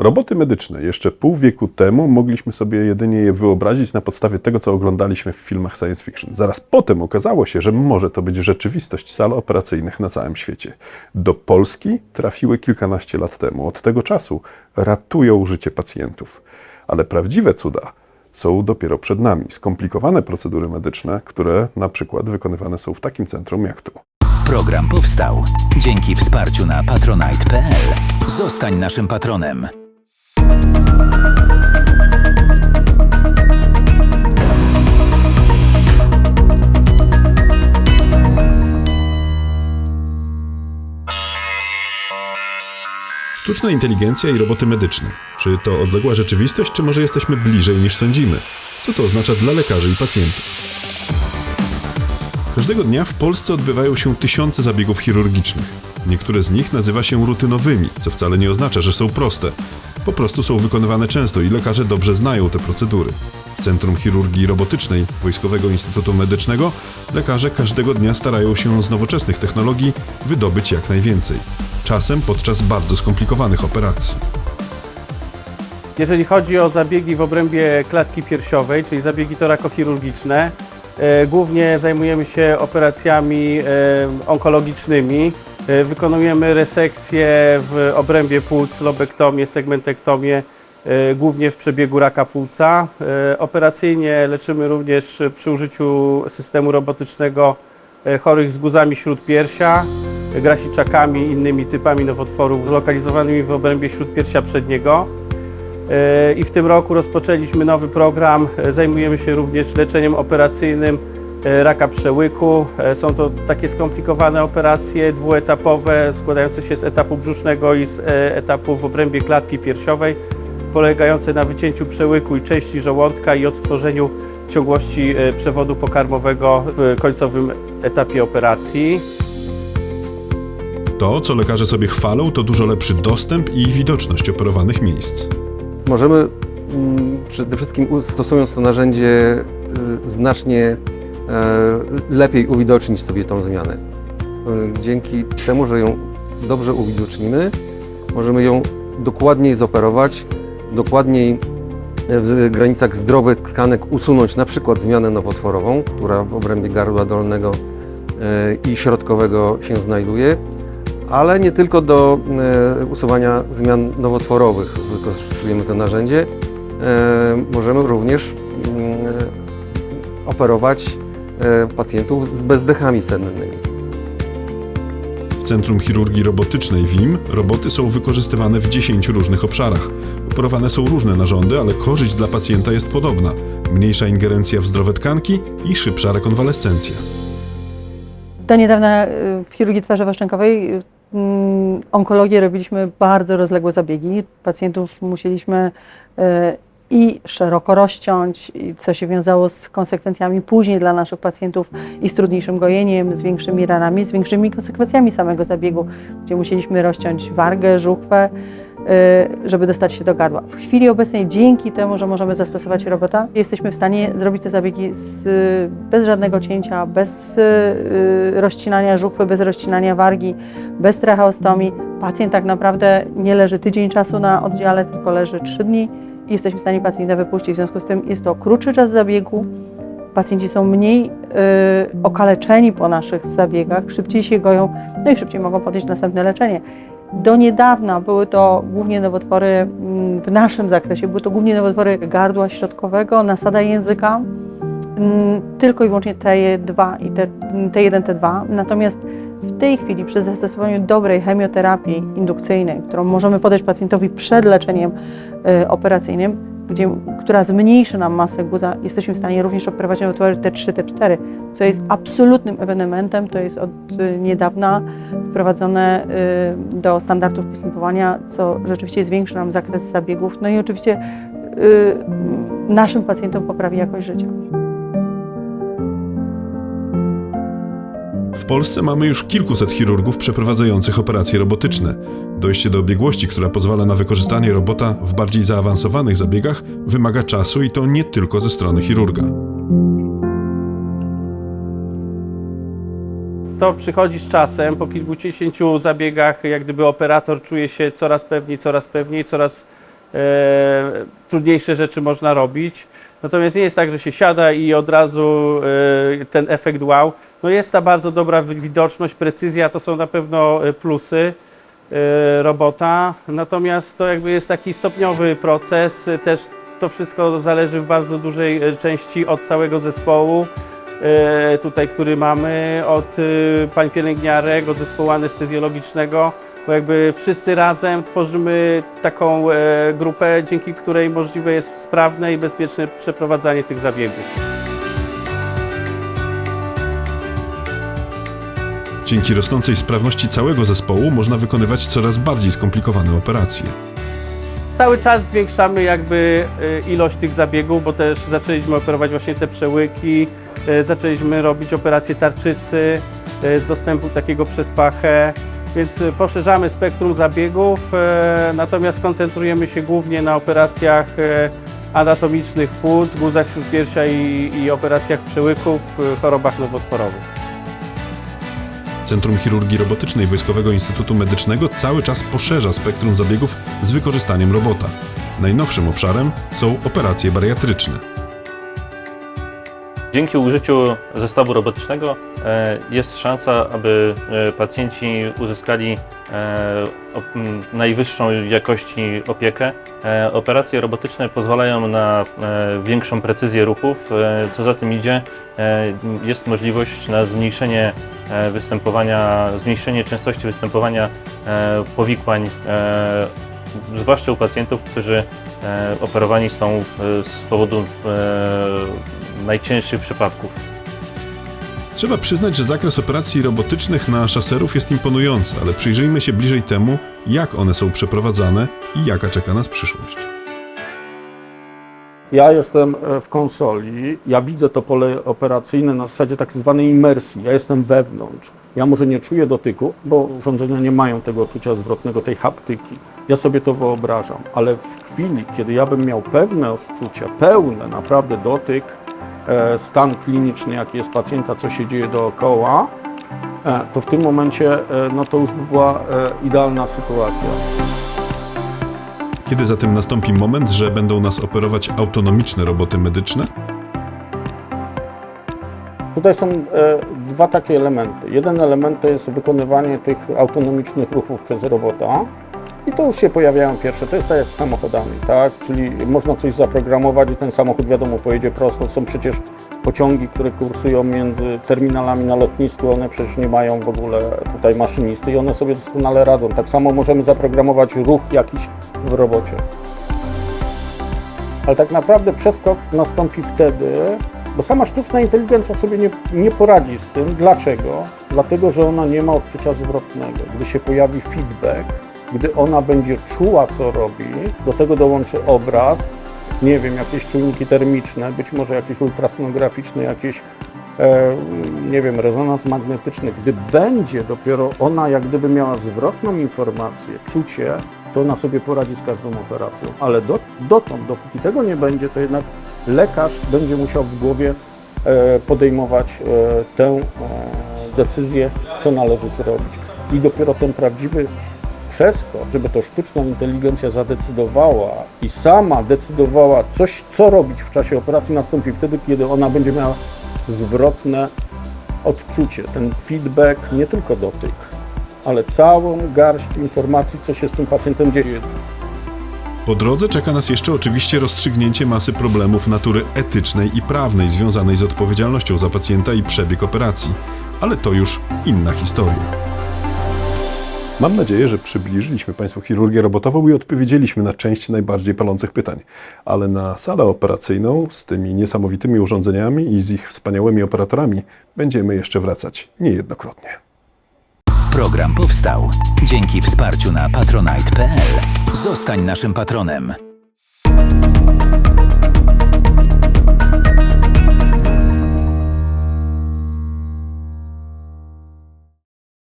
Roboty medyczne jeszcze pół wieku temu mogliśmy sobie jedynie je wyobrazić na podstawie tego, co oglądaliśmy w filmach science fiction. Zaraz potem okazało się, że może to być rzeczywistość sal operacyjnych na całym świecie. Do Polski trafiły kilkanaście lat temu. Od tego czasu ratują życie pacjentów. Ale prawdziwe cuda są dopiero przed nami. Skomplikowane procedury medyczne, które na przykład wykonywane są w takim centrum jak tu. Program powstał dzięki wsparciu na patronite.pl. Zostań naszym patronem. Sztuczna inteligencja i roboty medyczne. Czy to odległa rzeczywistość, czy może jesteśmy bliżej niż sądzimy? Co to oznacza dla lekarzy i pacjentów? Każdego dnia w Polsce odbywają się tysiące zabiegów chirurgicznych. Niektóre z nich nazywa się rutynowymi, co wcale nie oznacza, że są proste. Po prostu są wykonywane często i lekarze dobrze znają te procedury. W Centrum Chirurgii Robotycznej Wojskowego Instytutu Medycznego lekarze każdego dnia starają się z nowoczesnych technologii wydobyć jak najwięcej. Czasem podczas bardzo skomplikowanych operacji. Jeżeli chodzi o zabiegi w obrębie klatki piersiowej, czyli zabiegi torakochirurgiczne, e, głównie zajmujemy się operacjami e, onkologicznymi. E, Wykonujemy resekcje w obrębie płuc, lobektomię, segmentektomię, e, głównie w przebiegu raka płuca. E, Operacyjnie leczymy również przy użyciu systemu robotycznego chorych z guzami śródpiersia, grasiczakami i innymi typami nowotworów zlokalizowanymi w obrębie śródpiersia przedniego. I w tym roku rozpoczęliśmy nowy program. Zajmujemy się również leczeniem operacyjnym raka przełyku. E, Są to takie skomplikowane operacje dwuetapowe, składające się z etapu brzusznego i z e, etapu w obrębie klatki piersiowej, polegające na wycięciu przełyku i części żołądka i odtworzeniu ciągłości e, przewodu pokarmowego w końcowym etapie operacji. To, co lekarze sobie chwalą, to dużo lepszy dostęp i widoczność operowanych miejsc. Możemy mm, przede wszystkim stosując to narzędzie y, znacznie e, lepiej uwidocznić sobie tą zmianę. Y, Dzięki temu, że ją dobrze uwidocznimy, możemy ją dokładniej zoperować, dokładniej w granicach zdrowych tkanek usunąć na przykład zmianę nowotworową, która w obrębie gardła dolnego e, i środkowego się znajduje, ale nie tylko do e, usuwania zmian nowotworowych wykorzystujemy to narzędzie. E, możemy również mm, operować e, pacjentów z bezdechami sennymi. W Centrum Chirurgii Robotycznej WIM roboty są wykorzystywane w 10 różnych obszarach. Operowane są różne narządy, ale korzyść dla pacjenta jest podobna. Mniejsza ingerencja w zdrowe tkanki i szybsza rekonwalescencja. Do niedawna y, w chirurgii twarzowo-szczękowej y, mm, onkologię robiliśmy bardzo rozległe zabiegi. Pacjentów musieliśmy i szeroko rozciąć, co się wiązało z konsekwencjami później dla naszych pacjentów i z trudniejszym gojeniem, z większymi ranami, z większymi konsekwencjami samego zabiegu, gdzie musieliśmy rozciąć wargę, żuchwę, y, żeby dostać się do gardła. W chwili obecnej, dzięki temu, że możemy zastosować robota, jesteśmy w stanie zrobić te zabiegi z, bez żadnego cięcia, bez y, y, rozcinania żuchwy, bez rozcinania wargi, bez tracheostomii. Pacjent tak naprawdę nie leży tydzień czasu na oddziale, tylko leży trzy dni jesteśmy w stanie pacjenta wypuścić. W związku z tym jest to krótszy czas zabiegu, pacjenci są mniej y, okaleczeni po naszych zabiegach, szybciej się goją, no i szybciej mogą podjąć następne leczenie. Do niedawna były to głównie nowotwory mm, w naszym zakresie, były to głównie nowotwory gardła środkowego, nasada języka, mm, tylko i wyłącznie T2 i T- T1, T2. Natomiast w tej chwili przy zastosowaniu dobrej chemioterapii indukcyjnej, którą możemy podać pacjentowi przed leczeniem y, operacyjnym, gdzie, która zmniejszy nam masę guza, jesteśmy w stanie również operować nowotwory T3, T4, co jest absolutnym ewenementem. To jest od y, niedawna wprowadzone y, do standardów postępowania, co rzeczywiście zwiększy nam zakres zabiegów, no i oczywiście naszym pacjentom poprawi jakość życia. W Polsce mamy już kilkuset chirurgów przeprowadzających operacje robotyczne. Dojście do biegłości, która pozwala na wykorzystanie robota w bardziej zaawansowanych zabiegach, wymaga czasu i to nie tylko ze strony chirurga. To przychodzi z czasem, po kilkudziesięciu zabiegach, jak gdyby operator czuje się coraz pewniej, coraz pewniej, coraz trudniejsze rzeczy można robić. Natomiast nie jest tak, że się siada i od razu e, ten efekt wow. No jest ta bardzo dobra wi- widoczność, precyzja to są na pewno e, plusy e, robota. Natomiast to jakby jest taki stopniowy proces. e, Też to wszystko zależy w bardzo dużej części od całego zespołu. Tutaj, który mamy, od pań pielęgniarek, od zespołu anestezjologicznego, bo jakby wszyscy razem tworzymy taką grupę, dzięki której możliwe jest sprawne i bezpieczne przeprowadzanie tych zabiegów. Dzięki rosnącej sprawności całego zespołu można wykonywać coraz bardziej skomplikowane operacje. Cały czas zwiększamy jakby e, ilość tych zabiegów, bo też zaczęliśmy operować właśnie te przełyki, e, zaczęliśmy robić operacje tarczycy e, z dostępu takiego przez pachę, więc poszerzamy spektrum zabiegów, natomiast koncentrujemy się głównie na operacjach anatomicznych płuc, guzach śródpiersia i, i operacjach przełyków, e, chorobach nowotworowych. Centrum Chirurgii Robotycznej Wojskowego Instytutu Medycznego cały czas poszerza spektrum zabiegów z wykorzystaniem robota. Najnowszym obszarem są operacje bariatryczne. Dzięki użyciu zestawu robotycznego e, jest szansa, aby e, pacjenci uzyskali e, najwyższą jakości opiekę. Operacje robotyczne pozwalają na większą precyzję ruchów. Co za tym idzie, jest możliwość na zmniejszenie występowania, zmniejszenie częstości występowania powikłań, zwłaszcza u pacjentów, którzy operowani są z powodu najcięższych przypadków. Trzeba przyznać, że zakres operacji robotycznych na szaserów jest imponujący, ale przyjrzyjmy się bliżej temu, jak one są przeprowadzane i jaka czeka nas przyszłość. Ja jestem e, w konsoli, ja widzę to pole operacyjne na zasadzie tak zwanej imersji. Ja jestem wewnątrz. Ja może nie czuję dotyku, bo urządzenia nie mają tego odczucia zwrotnego, tej haptyki. Ja sobie to wyobrażam, ale w chwili, kiedy ja bym miał pewne odczucia, pełne naprawdę dotyk, stan kliniczny, jaki jest pacjenta, co się dzieje dookoła, e, to w tym momencie e, no to już by była e, idealna sytuacja. Kiedy zatem nastąpi moment, że będą nas operować autonomiczne roboty medyczne? Tutaj są e, dwa takie elementy. Jeden element to jest wykonywanie tych autonomicznych ruchów przez robota. I to już się pojawiają pierwsze. To jest tak jak z samochodami, tak? Czyli można coś zaprogramować i ten samochód wiadomo pojedzie prosto. Są przecież pociągi, które kursują między terminalami na lotnisku. One przecież nie mają w ogóle tutaj maszynisty i one sobie doskonale radzą. Tak samo możemy zaprogramować ruch jakiś w robocie. Ale tak naprawdę przeskok nastąpi wtedy, bo sama sztuczna inteligencja sobie nie, nie poradzi z tym. Dlaczego? Dlatego, że ona nie ma odczucia zwrotnego. Gdy się pojawi feedback, gdy ona będzie czuła, co robi, do tego dołączy obraz, nie wiem, jakieś czujniki termiczne, być może jakieś ultrasonograficzne, jakieś, e, nie wiem, rezonans magnetyczny. Gdy będzie dopiero ona, jak gdyby miała zwrotną informację, czucie, to ona sobie poradzi z każdą operacją. Ale do, dotąd, dopóki tego nie będzie, to jednak lekarz będzie musiał w głowie e, podejmować e, tę e, decyzję, co należy zrobić. I dopiero ten prawdziwy przeskok, żeby to sztuczna inteligencja zadecydowała i sama decydowała coś, co robić w czasie operacji, nastąpi wtedy, kiedy ona będzie miała zwrotne odczucie, ten feedback, nie tylko dotyk, ale całą garść informacji, co się z tym pacjentem dzieje. Po drodze czeka nas jeszcze oczywiście rozstrzygnięcie masy problemów natury etycznej i prawnej związanej z odpowiedzialnością za pacjenta i przebieg operacji, ale to już inna historia. Mam nadzieję, że przybliżyliśmy Państwu chirurgię robotową i odpowiedzieliśmy na część najbardziej palących pytań. Ale na salę operacyjną z tymi niesamowitymi urządzeniami i z ich wspaniałymi operatorami będziemy jeszcze wracać niejednokrotnie. Program powstał dzięki wsparciu na patronite.pl. Zostań naszym patronem.